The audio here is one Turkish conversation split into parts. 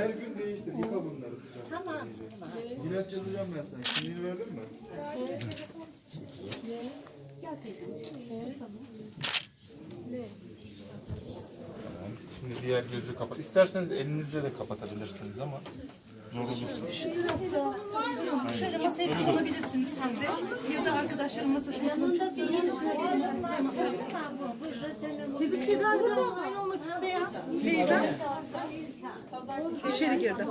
Her gün değiştir. Yıka bunları sıcak. Tamam. İlaç yazacağım ben sana. Kimliğini verdin mi? Şimdi diğer gözü kapat. İsterseniz elinizle de kapatabilirsiniz ama zor olursa. Şöyle masaya konabilirsiniz siz de ya da arkadaşların masasına Burada senin Fizik tedavide aynı olmak isteyen Feyza içeri girdi.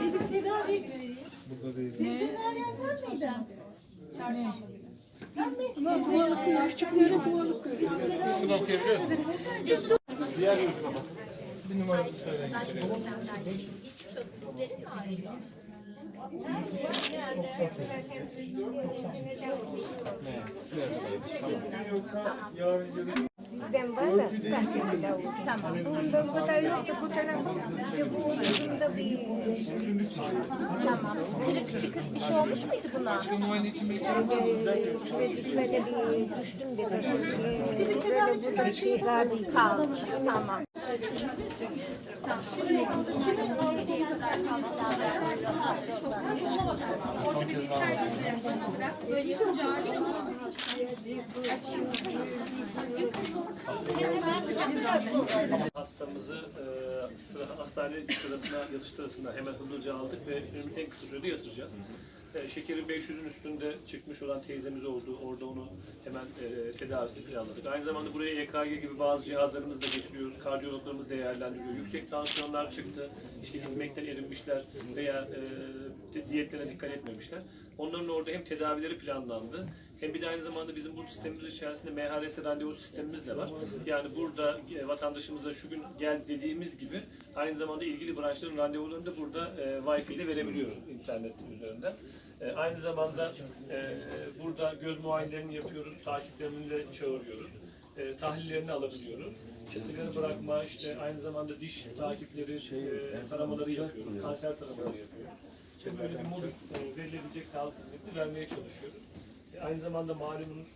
Fizik tedavi Burada değil. Şunu okuyabiliyor musunuz? Diğer gözü kapat. Bir numaramızı söyleyin. Yoksa yarın gelin. Bizden var da gazetede oldu. Tamam. Bunda bu kadar yok ki bu tarafı. Bu ucunda bir Tamam. Kırık çıkık bir şey olmuş muydu buna? şöyle şöyle bir düştüm de böyle burada bir şey kaldı. Kaldı. Tamam. Hastamızı e, sıra, hastane sırasına, yatış sırasında hemen hızlıca aldık ve en kısa sürede yatıracağız. E, şekerin 500'ün üstünde çıkmış olan teyzemiz oldu. Orada onu hemen e, tedavisini planladık. Aynı zamanda buraya EKG gibi bazı cihazlarımızı da getiriyoruz. Kardiyologlarımız değerlendiriyor. Yüksek tansiyonlar çıktı. İşte gitmekten erinmişler veya e, diyetlerine dikkat etmemişler. Onların orada hem tedavileri planlandı hem bir de aynı zamanda bizim bu sistemimiz içerisinde MHRS randevu sistemimiz de var. Yani burada e, vatandaşımıza şu gün gel dediğimiz gibi aynı zamanda ilgili branşların randevularını da burada e, Wi-Fi ile verebiliyoruz internet üzerinden. E, aynı zamanda e, burada göz muayenelerini yapıyoruz, takiplerini de çağırıyoruz. E, tahlillerini alabiliyoruz. Sigara bırakma, işte aynı zamanda diş takipleri, e, taramaları yapıyoruz, kanser taramaları yapıyoruz. İşte böyle bir mobil e, verilebilecek sağlık hizmetini vermeye çalışıyoruz. Aynı zamanda malumunuz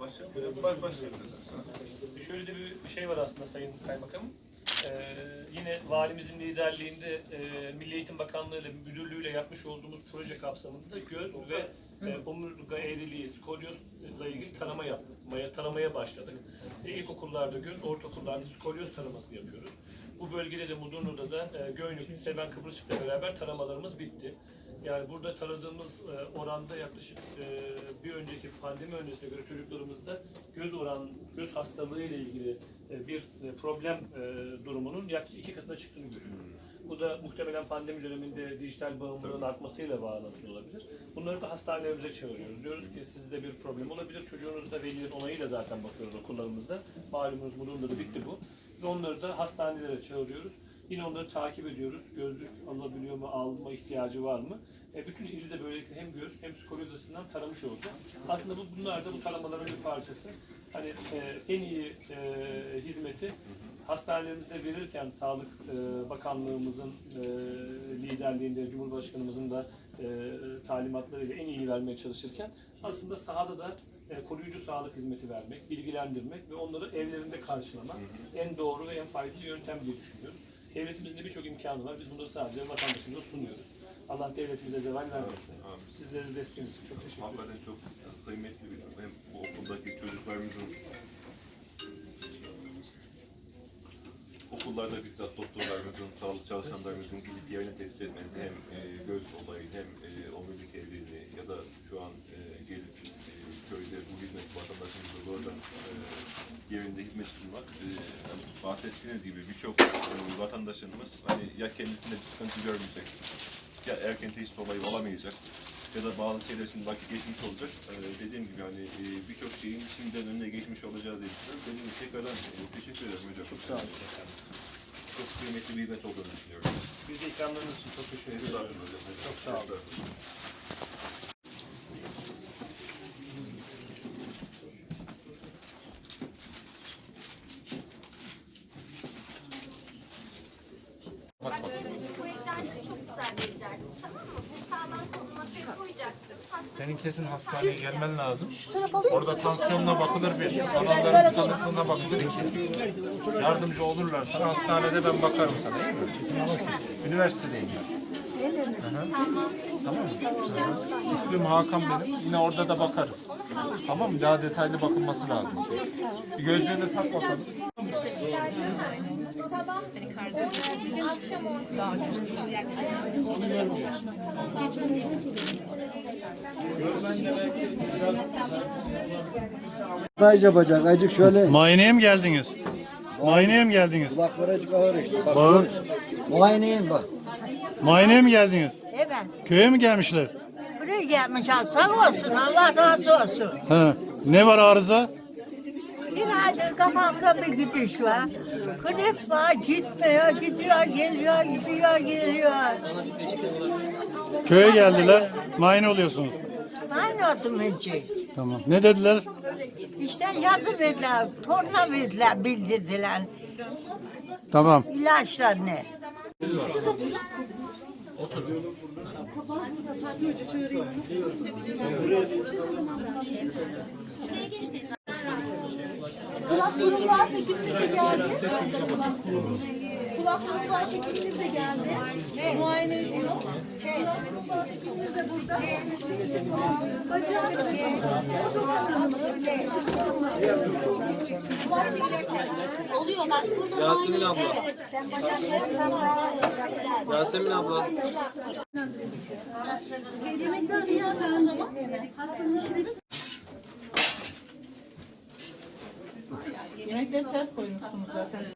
Başla. Baş başla. Şöyle de bir şey var aslında Sayın Kaymakamım. Ee, yine valimizin liderliğinde e, Milli Eğitim Bakanlığı ile müdürlüğüyle yapmış olduğumuz proje kapsamında göz ve e, omurga eğriliği, skolyozla ilgili tanıma yapmaya, tanımaya başladık. E, ilkokullarda göz, ortaokullarda skolyoz taraması yapıyoruz. Bu bölgede de Mudurnu'da da e, Göynük, Seven Kıbrısçık'la beraber taramalarımız bitti. Yani burada taradığımız e, oranda yaklaşık e, bir önceki pandemi öncesine göre çocuklarımızda göz oran, göz hastalığı ile ilgili e, bir e, problem e, durumunun yaklaşık iki katına çıktığını görüyoruz. Bu da muhtemelen pandemi döneminde dijital bağımlılığın artmasıyla bağlantılı olabilir. Bunları da hastanelerimize çağırıyoruz. Diyoruz ki sizde bir problem olabilir. Çocuğunuz da velilerin onayıyla zaten bakıyoruz okullarımızda. Malumunuz bunun da bitti bu. Ve onları da hastanelere çağırıyoruz. Yine onları takip ediyoruz. Gözlük alabiliyor mu, alma ihtiyacı var mı? E, bütün ili de böylelikle hem göz hem açısından taramış olacak. Aslında bu, bunlar da bu taramaların bir parçası. Hani e, en iyi e, hizmeti hastanelerimizde verirken Sağlık e, Bakanlığımızın e, liderliğinde, Cumhurbaşkanımızın da e, talimatlarıyla en iyi vermeye çalışırken aslında sahada da e, koruyucu sağlık hizmeti vermek, bilgilendirmek ve onları evlerinde karşılamak en doğru ve en faydalı yöntem diye düşünüyoruz. Devletimizin de birçok imkanı var. Biz bunları sadece vatandaşımıza sunuyoruz. Allah devletimize zeval vermesin. Sizlerin desteğiniz için çok teşekkür ederim. Hakikaten çok kıymetli bir durum. Hem bu okuldaki çocuklarımızın okullarda bizzat doktorlarımızın, sağlık çalışanlarımızın gidip yerini tespit etmesi hem e, göz olayı hem e, omurilik evliliği ya da şu an e, gelip e, köyde bu hizmet vatandaşımıza doğrudan e, yerinde hizmet sunmak e, hani bahsettiğiniz gibi birçok e, vatandaşımız hani ya kendisinde bir sıkıntı görmeyecek ya erken teşhis olayı olamayacak ya da bazı şeyler için vakit geçmiş olacak. Ee, dediğim gibi hani e, birçok şeyin şimdiden önüne geçmiş olacağız diye düşünüyorum. Benim tekrardan e, teşekkür ederim hocam. Çok sağ olun. Çok kıymetli bir hizmet olduğunu düşünüyorum. Biz de ikramlarınız için çok teşekkür ederiz. Çok sağ olun. Bak bu egzersiz çok güzel bir egzersiz tamam mı? Bu sağlam kolu masaya Senin kesin hastaneye gelmen lazım. Orada tansiyonuna bakılır bir. Kanalların tıkanıklığına bakılır iki. Yardımcı olurlar sana. Hastanede ben bakarım sana iyi mi? Üniversitedeyim ben. Tamam. İsmim Hakan benim. Yine orada da bakarız. Tamam mı? Daha detaylı bakılması lazım. Bir gözlüğünü tak bakalım. Akşam 10. Daha Dayıca bacak, acık şöyle. Muayeneye mi geldiniz? Muayeneye mi geldiniz? Kulakları acık ağır işte. Bak, Bağır. Muayeneyim bak. Muayeneye mi geldiniz? Evet. Köye mi gelmişler? Buraya gelmiş ha. Sağ olsun. Allah razı olsun. He. Ne var arıza? Bir aydır kafamda bir gidiş var. Grip var. Gitmiyor. Gidiyor. Geliyor. Gidiyor. Geliyor. Köye geldiler. Muayene oluyorsunuz. Aynı adım önce. Tamam. Ne dediler? İşte yazı verdiler. Torna verdiler. Bildirdiler. Tamam. İlaçlar ne? Kulaklarım varsa size geldi. Kulaklarım varsa size geldi. Muayene ediyor. Kulaklarım varsa size burada. Bacağım Oluyor bak burada Yasemin abla. Yasemin abla. Yemekler zaman. Hastanın? Yemekleri ters koymuşsunuz zaten.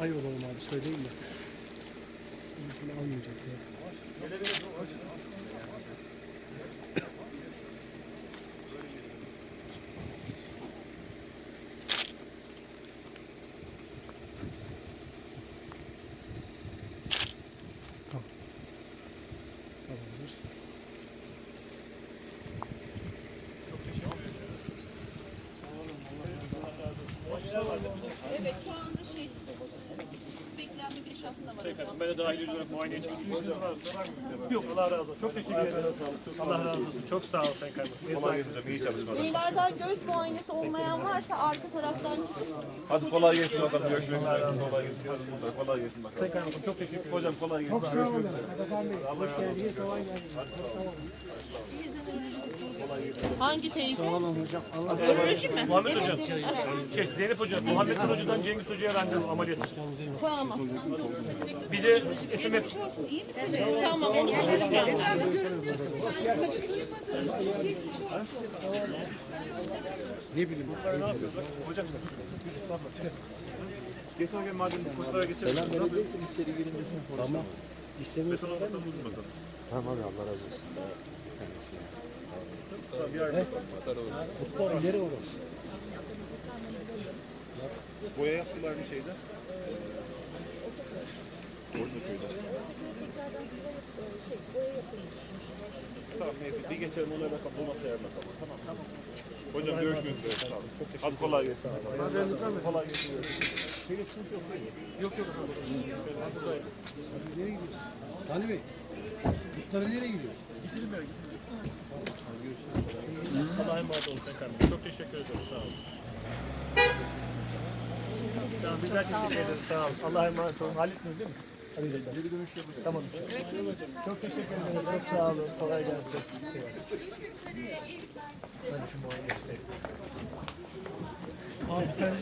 Ay olalım abi söyleyeyim mi? Şimdi almayacak ya. Evet şu anda şey beklenme bir şahsına var. Peki, ben de dahil olarak muayene çalışıyorum. Yok Allah razı olsun. Çok teşekkür ederim. Allah razı olsun. Çok sağ ol Sayın Kaymakam. Kolay gelsin. İyi çalışmalar. Beylerden göz muayenesi olmayan varsa arka taraftan çıkıp Hadi kolay gelsin bakalım. Görüşmek üzere. Kolay gelsin. Kolay gelsin bakalım. Sayın Kaymakam çok teşekkür ederim. Hocam kolay gelsin. Sağ olun. Kapakan Bey. Hoş geldiniz. Kolay gelsin. hangi teyze? Sağ olun hocam. Allah Nöroloji mi? Muhammed Hocam. Şey, Zeynep Hocam. Muhammed Hoca'dan Cengiz Hoca'ya randevu ameliyat için. Tamam. Bir de FMF. Geçmiş olsun. İyi misiniz? Tamam onu konuşacağım. ne bileyim. Hocam. Geçen gün madem kurtlara geçelim. Selam verecektim içeri girince sen Tamam. İstemiyorsan. Tamam abi Allah razı olsun. Tamam Muhtar ileri olur. Boya yaptılar bir şeyde. Orada köyde. Tamam neyse bir geçelim ona bakalım. Bu masaya bakalım. Tamam tamam. Hocam görüşmek üzere. Sağ olun. Çok teşekkür Hadi kolay gelsin. Kolay gelsin. Yok yok. Nereye gidiyorsun? Sani Bey. Muhtar nereye gidiyor? Allah'a emanet olun Kaymakam. Çok teşekkür ederim. Sağ olun. Olun. Bizler teşekkür ederiz. Sağ olun. Allah'a emanet olun. Hallettiniz değil mi? Hadi gidelim. Geri dönüş yapacağız. Tamam. Çok teşekkür ederim. Çok sağ olun. Kolay gelsin. Ben şu muayene edeyim. Abi bir tane